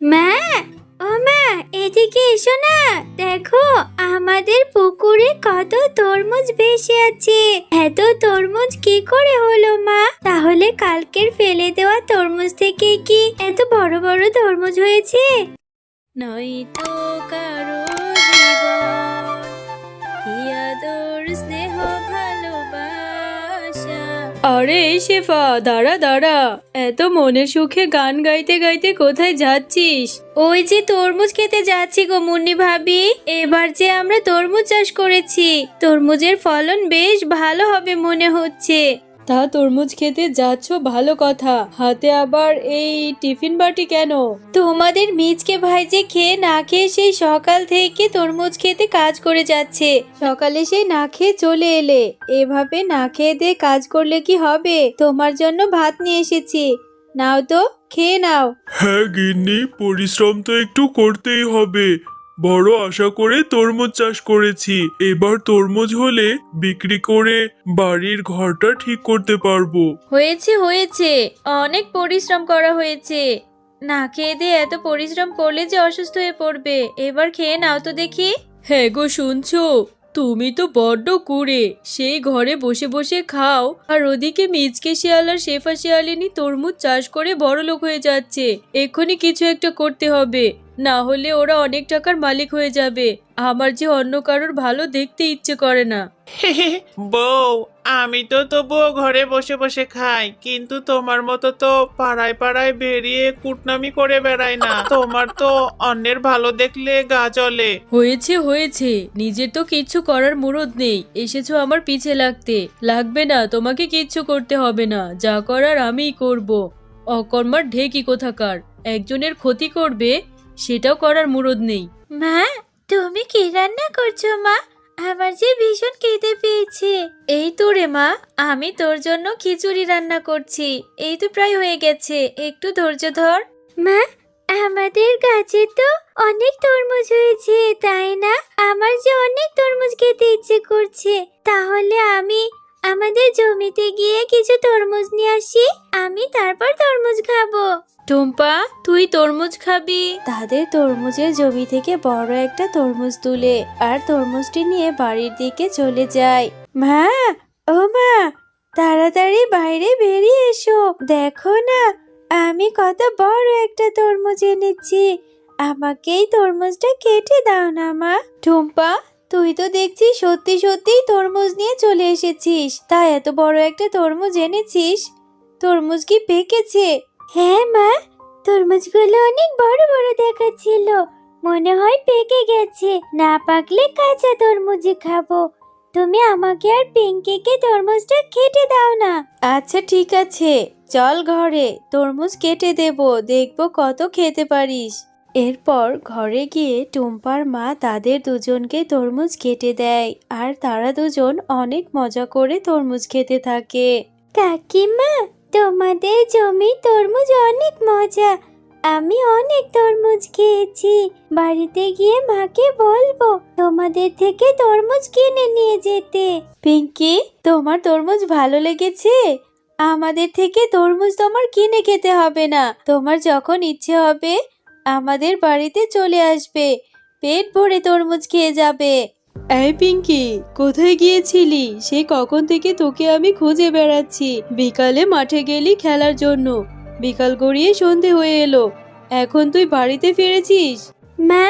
মা, ও মা, এদিকে এসো না। দেখো, আমাদের পুকুরে কত তরমুজ ভেসে আছে। এত তরমুজ কি করে হলো, মা? তাহলে কালকের ফেলে দেওয়া তরমুজ থেকে কি এত বড় বড় তরমুজ হয়েছে? নয় তো কারও আরে শেফা, দাঁড়া দাঁড়া। এত মনের সুখে গান গাইতে গাইতে কোথায় যাচ্ছিস? ওই যে তরমুজ খেতে যাচ্ছি গো মুন্নি ভাবি। এবার যে আমরা তরমুজ চাষ করেছি, তরমুজের ফলন বেশ ভালো হবে মনে হচ্ছে। তা তরমুজ খেতে যাচ্ছ? ভালো কথা। হাতে আবার এই টিফিন বাটি কেন? তোমাদের মিজকে ভাই যে খেয়ে না খেয়ে সেই সকাল থেকে তরমুজ খেতে কাজ করে যাচ্ছে। সকালে সেই না খেয়ে চলে এলে। এভাবে না খেয়ে দিয়ে কাজ করলে কি হবে? তোমার জন্য ভাত নিয়ে এসেছি। নাও তো খেয়ে নাও। হ্যাঁ গিন্নি পরিশ্রম তো একটু করতেই হবে। বড় আশা করে তরমুজ চাষ করেছি। এবার তরমুজ হলে বিক্রি করে বাড়ির ঘরটা ঠিক করতে পারব। হয়েছে হয়েছে। অনেক পরিশ্রম করা হয়েছে। না খেয়ে দিয়ে এত পরিশ্রম করলে যে অসুস্থ হয়ে পড়বে। এবার খেয়ে নাও তো দেখি। হ্যাঁ গো শুনছো? তুমি তো বড্ড কুড়ে। সেই ঘরে বসে বসে খাও। আর ওদিকে মিজকে শিয়াল আর শেফা শিয়ালিনী তরমুজ চাষ করে বড় লোক হয়ে যাচ্ছে। এক্ষুনি কিছু একটা করতে হবে। না হলে ওরা অনেক টাকার মালিক হয়ে যাবে। আমার যে অন্য কারোর ভালো দেখতে ইচ্ছে করে না। বউ আমি তো তবুও ঘরে বসে বসে খাই কিন্তু তোমার মতো তো পাড়ায় পাড়ায় বেরিয়ে কুটনামি করে বেড়াই না। তোমার তো অন্যের ভালো দেখলে গা জ্বলে। হয়েছে হয়েছে। নিজের তো কিচ্ছু করার মুরদ নেই। এসেছ আমার পিছে লাগতে। লাগবে না তোমাকে কিচ্ছু করতে হবে না। যা করার আমিই করব। অকর্মার ঢেকি কোথাকার? একজনের ক্ষতি করবে? সেটাও করার মুরদ নেই। মা তুমি কি রান্না করছ মা? আমার যে ভীষণ খেতে পেয়েছে। এই তো রে মা আমি তোর জন্য খিচুড়ি রান্না করছি। এই তো প্রায় হয়ে গেছে একটু ধৈর্য ধর। মা আমাদের গাছে তো অনেক তরমুজ হয়েছে তাই না? আমার যে অনেক তরমুজ খেতে ইচ্ছে করছে। তাহলে আমি আমাদের জমিতে গিয়ে কিছু তরমুজ নিয়ে আসি আমি তারপর তরমুজ খাব। টুম্পা তুই তরমুজ খাবি? তাদের তরমুজের জমি থেকে বড় একটা তরমুজ তুলে আর তরমুজটি নিয়ে বাড়ির দিকে চলে যায়। মা ও মা তাড়াতাড়ি বাইরে বেরিয়ে এসো। দেখো না আমি কত বড় একটা তরমুজ এনেছি। আমাকে এই তরমুজটা কেটে দাও না মা। টুম্পা তুই তো দেখছি সত্যি সত্যি তরমুজ নিয়ে চলে এসেছিস। তা এত বড় একটা তরমুজ এনেছিস? তরমুজ কি পেকেছে? হ্যাঁ মা। তরমুজগুলো অনেক বড় বড় দেখাচ্ছিল। মনে হয় পেকে গেছে। না পাকলে কাঁচা তরমুজই খাব। তুমি আমাকে আর পিঙ্কিকে তরমুজটা কেটে দাও না। আচ্ছা ঠিক আছে। চল ঘরে। তরমুজ কেটে দেব। দেখব কত খেতে পারিস। এরপর ঘরে গিয়ে টুম্পার মা তাদের দুজনকে তরমুজ কেটে দেয়। আর তারা দুজন অনেক মজা করে তরমুজ খেতে থাকে। কাকিমা তোমাদের জমি তরমুজ অনেক মজা। আমি অনেক তরমুজ খেয়েছি। বাড়িতে গিয়ে মাকে বলব তোমাদের থেকে তরমুজ কিনে নিয়ে যেতে। পিঙ্কি, তোমার তরমুজ ভালো লেগেছে? আমাদের থেকে তরমুজ তোমার কিনে খেতে হবে না। তোমার যখন ইচ্ছে হবে, আমাদের বাড়িতে চলে আসবে। পেট ভরে তরমুজ খেয়ে যাবে। এই পিঙ্কি কোথায় গিয়েছিলি? সে কখন থেকে তোকে আমি খুঁজে বেড়াচ্ছি। বিকালে মাঠে গেলি খেলার জন্য। বিকাল গড়িয়ে সন্ধে হয়ে এলো। এখন তুই বাড়িতে ফিরেছিস? মা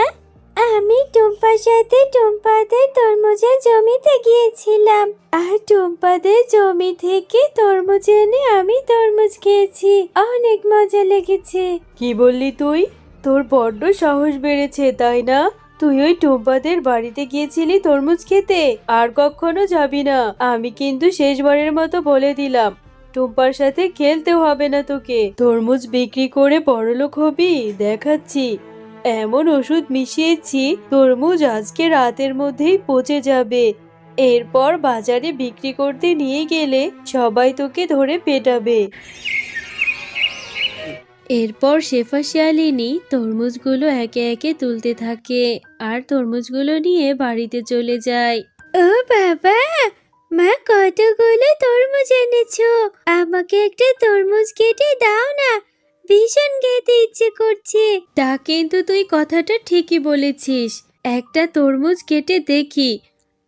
আমি টুম্পার সাথে টুম্পাদের তরমুজের জমিতে গিয়েছিলাম। আর টুম্পাদের জমি থেকে তরমুজ এনে আমি তরমুজ খেয়েছি। অনেক মজা লেগেছে। কি বললি তুই? তোর বড্ড সাহস বেড়েছে তাই না? তুই ওই টুম্পাদের বাড়িতে গিয়েছিলি তরমুজ খেতে? আর কখনো যাবি না। আমি কিন্তু শেষবারের মতো বলে দিলাম, টুম্পার সাথে খেলতে হবে না তোকে। তরমুজ বিক্রি করে বড়লোক হবি? দেখাচ্ছি। এমন ওষুধ মিশিয়েছি, তরমুজ আজকে রাতের মধ্যেই পচে যাবে। এরপর বাজারে বিক্রি করতে নিয়ে গেলে সবাই তোকে ধরে পেটাবে। এরপর শেফা শিয়ালিনী তরমুজগুলো একে একে তুলতে থাকে আর তরমুজগুলো নিয়ে বাড়িতে চলে যায়। ও বাবা মা কতগুলো তরমুজ এনেছো? আমাকে একটা তরমুজ কেটে দাও না ভীষণ খেতে ইচ্ছে করছে। তা কিন্তু তুই কথাটা ঠিকই বলেছিস একটা তরমুজ কেটে দেখি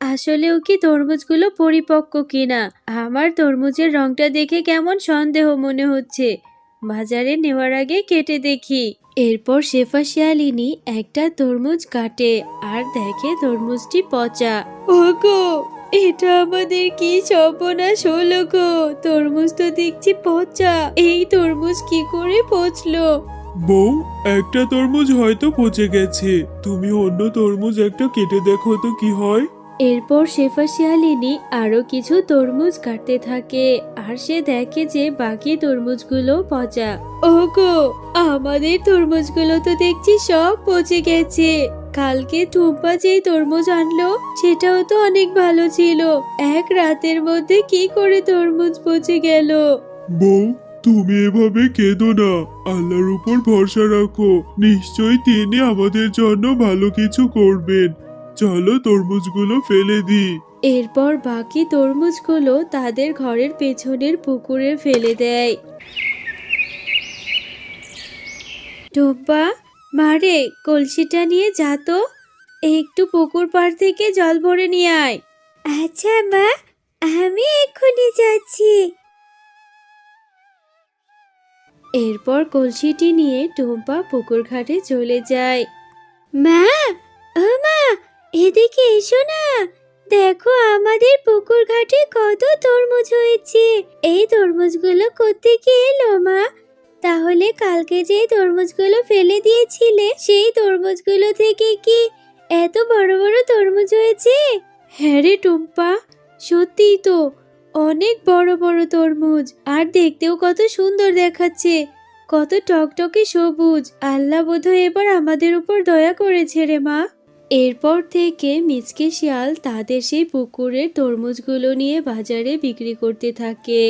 আসলেও কি তরমুজগুলো পরিপক্ক কিনা? আমার তরমুজের রংটা দেখে কেমন সন্দেহ মনে হচ্ছে। বাজারে নেওয়ার আগে কেটে দেখি। এরপর শেফা শিয়ালিনী একটা তরমুজ কাটে আর দেখে তরমুজটি পচা। ওগো, এটা আমাদের কি সর্বনাশ হলো গো? তরমুজ তো দেখছি পচা। এই তরমুজ কি করে পচলো? বউ, একটা তরমুজ হয়তো পচে গেছে। তুমি অন্য তরমুজ একটা কেটে দেখো তো কি হয়। এরপর শেফা শিয়ালিনী আরও কিছু তরমুজ কাটতে থাকে, আর সে দেখে যে বাকি তরমুজগুলো পচা। ওগো, আমাদের তরমুজগুলো তো দেখছি সব পচে গেছে। কালকে টুম্পা যেই তরমুজ আনলো, সেটাও তো অনেক ভালো ছিল। এক রাতের মধ্যে কি করে তরমুজ পচে গেল? বউ, তুমি এভাবে কেঁদো না। আল্লাহর উপর ভরসা রাখো। নিশ্চয়ই তিনি আমাদের জন্য ভালো কিছু করবেন। চলো তরমুজগুলো ফেলে দিই। এরপর বাকি তরমুজগুলো তাদের ঘরের পেছনের পুকুরে ফেলে দেয়। টোপা মারে কলসিটা নিয়ে যা তো। একটু পুকুর পাড় থেকে জল ভরে নিয়ে আয়। আচ্ছা মা আমি এক্ষুনি যাচ্ছি। এরপর কলসিটি নিয়ে টুম্পা পুকুর ঘাটে চলে যায়। মা এদিকে এসো না। দেখো আমাদের পুকুর ঘাটে কত তরমুজ হয়েছে। এই তরমুজগুলো কোত্থেকে এলো, মা? তাহলে কালকে যে তরমুজগুলো ফেলে দিয়েছিলে, সেই তরমুজগুলো থেকে কি এত বড় বড় তরমুজ হয়েছে? হ্যাঁ রে টুম্পা, সত্যিই তো, অনেক বড় বড় তরমুজ। আর দেখতেও কত সুন্দর দেখাচ্ছে। কত টকটকে সবুজ। আল্লাহ বোধহয় এবার আমাদের উপর দয়া করেছে রে মা। এরপর থেকে মিচকে শিয়াল তাদের সেই পুকুরের তরমুজগুলো নিয়ে বাজারে বিক্রি করতে থাকে।